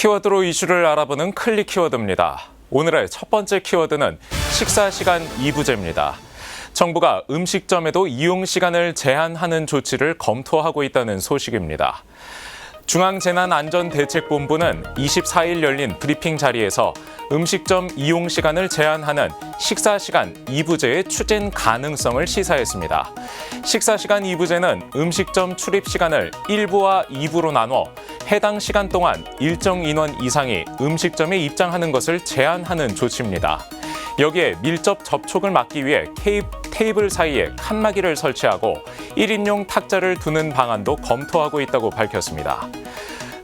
키워드로 이슈를 알아보는 클릭 키워드입니다. 오늘의 첫 번째 키워드는 식사 시간 2부제입니다. 정부가 음식점에도 이용 시간을 제한하는 조치를 검토하고 있다는 소식입니다. 중앙재난안전대책본부는 24일 열린 브리핑 자리에서 음식점 이용 시간을 제한하는 식사 시간 2부제의 추진 가능성을 시사했습니다. 식사 시간 2부제는 음식점 출입 시간을 1부와 2부로 나눠 해당 시간 동안 일정 인원 이상이 음식점에 입장하는 것을 제한하는 조치입니다. 여기에 밀접 접촉을 막기 위해 케이, 테이블 사이에 칸막이를 설치하고 1인용 탁자를 두는 방안도 검토하고 있다고 밝혔습니다.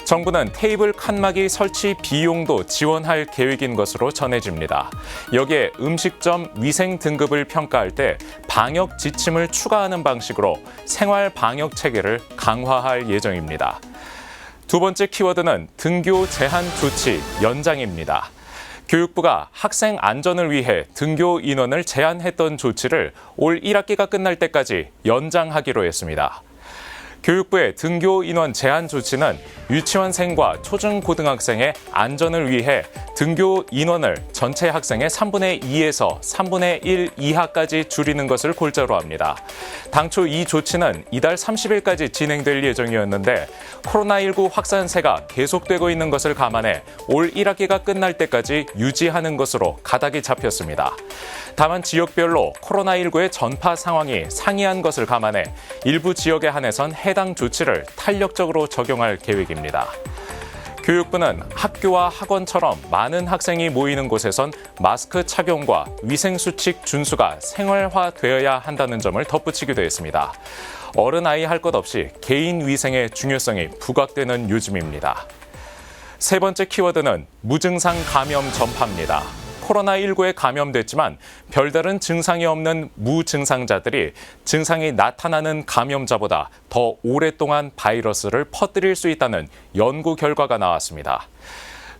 정부는 테이블 칸막이 설치 비용도 지원할 계획인 것으로 전해집니다. 여기에 음식점 위생 등급을 평가할 때 방역 지침을 추가하는 방식으로 생활 방역 체계를 강화할 예정입니다. 두 번째 키워드는 등교 제한 조치 연장입니다. 교육부가 학생 안전을 위해 등교 인원을 제한했던 조치를 올 1학기가 끝날 때까지 연장하기로 했습니다. 교육부의 등교 인원 제한 조치는 유치원생과 초중고등학생의 안전을 위해 등교 인원을 전체 학생의 3분의 2에서 3분의 1 이하까지 줄이는 것을 골자로 합니다. 당초 이 조치는 이달 30일까지 진행될 예정이었는데 코로나19 확산세가 계속되고 있는 것을 감안해 올 1학기가 끝날 때까지 유지하는 것으로 가닥이 잡혔습니다. 다만 지역별로 코로나19의 전파 상황이 상이한 것을 감안해 일부 지역에 한해선 해당 조치를 탄력적으로 적용할 계획입니다. 교육부는 학교와 학원처럼 많은 학생이 모이는 곳에선 마스크 착용과 위생수칙 준수가 생활화되어야 한다는 점을 덧붙이기도 했습니다. 어른 아이 할 것 없이 개인 위생의 중요성이 부각되는 요즘입니다. 세 번째 키워드는 무증상 감염 전파입니다. 코로나19에 감염됐지만 별다른 증상이 없는 무증상자들이 증상이 나타나는 감염자보다 더 오랫동안 바이러스를 퍼뜨릴 수 있다는 연구 결과가 나왔습니다.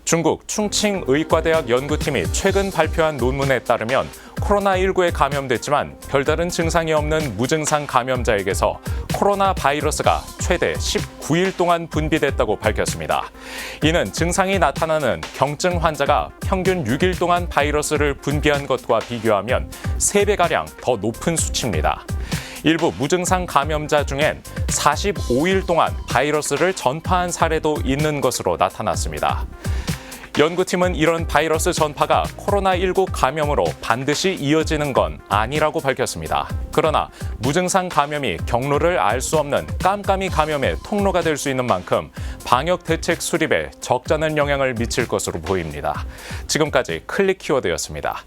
중국 충칭 의과대학 연구팀이 최근 발표한 논문에 따르면 코로나19에 감염됐지만 별다른 증상이 없는 무증상 감염자에게서 코로나 바이러스가 최대 19일 동안 분비됐다고 밝혔습니다. 이는 증상이 나타나는 경증 환자가 평균 6일 동안 바이러스를 분비한 것과 비교하면 3배가량 더 높은 수치입니다. 일부 무증상 감염자 중엔 45일 동안 바이러스를 전파한 사례도 있는 것으로 나타났습니다. 연구팀은 이런 바이러스 전파가 코로나19 감염으로 반드시 이어지는 건 아니라고 밝혔습니다. 그러나 무증상 감염이 경로를 알 수 없는 깜깜이 감염의 통로가 될 수 있는 만큼 방역 대책 수립에 적잖은 영향을 미칠 것으로 보입니다. 지금까지 클릭 키워드였습니다.